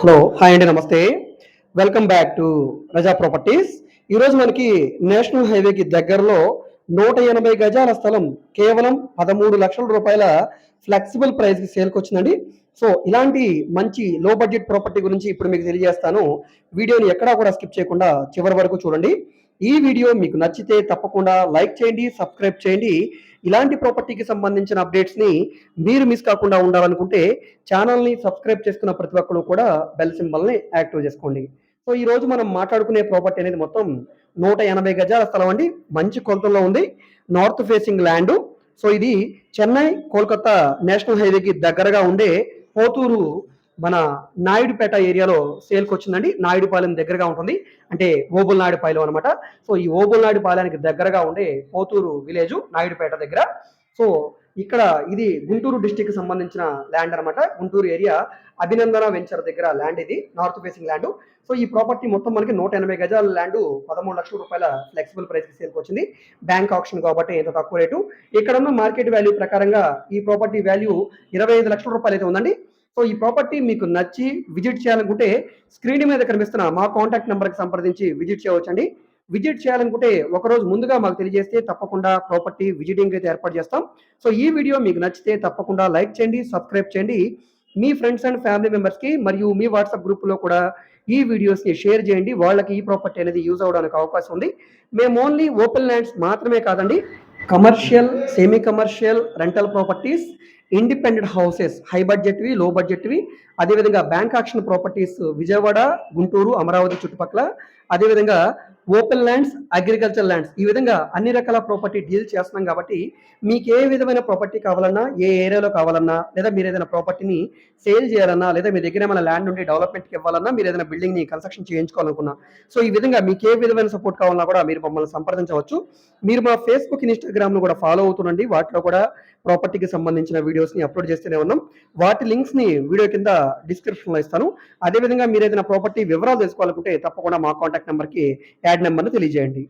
Hello hi అండి నమస్తే. Welcome back to Raza properties ఈరోజు మనకి నేషనల్ హైవేకి దగ్గరలో నూట ఎనభై గజాల స్థలం కేవలం పదమూడు లక్షల రూపాయల ఫ్లెక్సిబుల్ ప్రైస్కి సేల్కి వచ్చిందండి. సో ఇలాంటి మంచి లో బడ్జెట్ ప్రాపర్టీ గురించి ఇప్పుడు మీకు తెలియజేస్తాను. వీడియోని ఎక్కడా కూడా స్కిప్ చేయకుండా చివరి వరకు చూడండి. ఈ వీడియో మీకు నచ్చితే తప్పకుండా లైక్ చేయండి సబ్స్క్రైబ్ చేయండి. ఇలాంటి ప్రాపర్టీకి సంబంధించిన అప్డేట్స్ని మీరు మిస్ కాకుండా ఉండాలనుకుంటే ఛానల్ని సబ్స్క్రైబ్ చేసుకున్న ప్రతి ఒక్కరు కూడా బెల్ సింబల్ని యాక్టివ్ చేసుకోండి. సో ఈ రోజు మనం మాట్లాడుకునే ప్రాపర్టీ అనేది మొత్తం నూట ఎనభై గజాల స్థలం అండి. మంచి కొలతల్లో ఉంది. నార్త్ ఫేసింగ్ ల్యాండ్ సో ఇది చెన్నై కోల్కతా నేషనల్ హైవేకి దగ్గరగా ఉండే పోతూరు మన నాయుడుపేట ఏరియాలో సేల్కి వచ్చిందండి. నాయుడుపాలెం దగ్గరగా ఉంటుంది. అంటే ఓబుల్నాయుడుపాలెం అనమాట సో ఈ ఓబుల్ దగ్గరగా ఉండే పోతూరు విలేజ్ నాయుడుపేట దగ్గర. సో ఇక్కడ ఇది గుంటూరు డిస్టిక్ సంబంధించిన ల్యాండ్ అనమాట గుంటూరు ఏరియా అభినందన వెంచర్ దగ్గర ల్యాండ్ ఇది నార్త్ ఫేసింగ్ ల్యాండ్. సో ఈ ప్రాపర్టీ మొత్తం మనకి నూట ఎనభై గజాల ల్యాండ్ పదమూడు లక్షల రూపాయల ఫ్లెక్సిబుల్ ప్రైస్కి సేల్కి వచ్చింది. బ్యాంక్ ఆప్షన్ కాబట్టి ఎంత తక్కువ రేటు. ఇక్కడ ఉన్న మార్కెట్ వాల్యూ ప్రకారంగా ఈ ప్రాపర్టీ వాల్యూ ఇరవై ఐదు లక్షల రూపాయలు అయితే ఉందండి. సో ఈ ప్రాపర్టీ మీకు నచ్చి విజిట్ చేయాలనుకుంటే స్క్రీన్ మీద కనిపిస్తున్న మా కాంటాక్ట్ నెంబర్కి సంప్రదించి విజిట్ చేయవచ్చండి. విజిట్ చేయాలనుకుంటే ఒకరోజు ముందుగా మాకు తెలియజేస్తే తప్పకుండా ప్రాపర్టీ విజిటింగ్ అయితే ఏర్పాటు చేస్తాం. సో ఈ వీడియో మీకు నచ్చితే తప్పకుండా లైక్ చేయండి సబ్స్క్రైబ్ చేయండి. మీ ఫ్రెండ్స్ అండ్ ఫ్యామిలీ మెంబర్స్కి మరియు మీ వాట్సాప్ గ్రూప్లో కూడా ఈ వీడియోస్ని షేర్ చేయండి. వాళ్ళకి ఈ ప్రాపర్టీ అనేది యూజ్ అవడానికి అవకాశం ఉంది. మేము ఓన్లీ ఓపెన్ ల్యాండ్స్ మాత్రమే కాదండి commercial semi commercial rental properties independent houses high బడ్జెట్వి low బడ్జెట్వి. అదేవిధంగా bank auction properties Vijayawada Guntur Amaravati చుట్టుపక్కల. అదేవిధంగా ఓపెన్ ల్యాండ్స్ అగ్రికల్చర్ ల్యాండ్స్. ఈ విధంగా అన్ని రకాల ప్రాపర్టీ డీల్ చేస్తున్నాం కాబట్టి మీకు ఏ విధమైన ప్రాపర్టీ కావాలన్నా ఏ ఏరియాలో కావాలన్నా లేదా మీరు ఏదైనా ప్రాపర్టీని సేల్ చేయాలన్నా లేదా మీ దగ్గర ఏమైనా ల్యాండ్ ఉండి డెవలప్మెంట్కి ఇవ్వాలన్నా మీరు ఏదైనా బిల్డింగ్ని కన్స్ట్రక్షన్ చేయించుకోవాలనుకున్నా. సో ఈ విధంగా మీకు ఏ విధమైన సపోర్ట్ కావాలన్నా కూడా మీరు మమ్మల్ని సంప్రదించవచ్చు. మీరు మా ఫేస్బుక్ ఇన్స్టాగ్రామ్ను కూడా ఫాలో అవుతుండండి. వాటిలో కూడా ప్రాపర్టీకి సంబంధించిన వీడియో వీడియోస్ని అప్లోడ్ చేస్తూనే ఉన్నాం. వాటి లింక్స్ని వీడియో కింద డిస్క్రిప్షన్లో ఇస్తాను. అదేవిధంగా మీరు ఏదైనా ప్రాపర్టీ వివరాలు తెలుసుకోవాలనుకుంటే తప్పకుండా మా కాంటాక్ట్ నెంబర్కి యాడ్ నెంబర్ను తెలియజేయండి.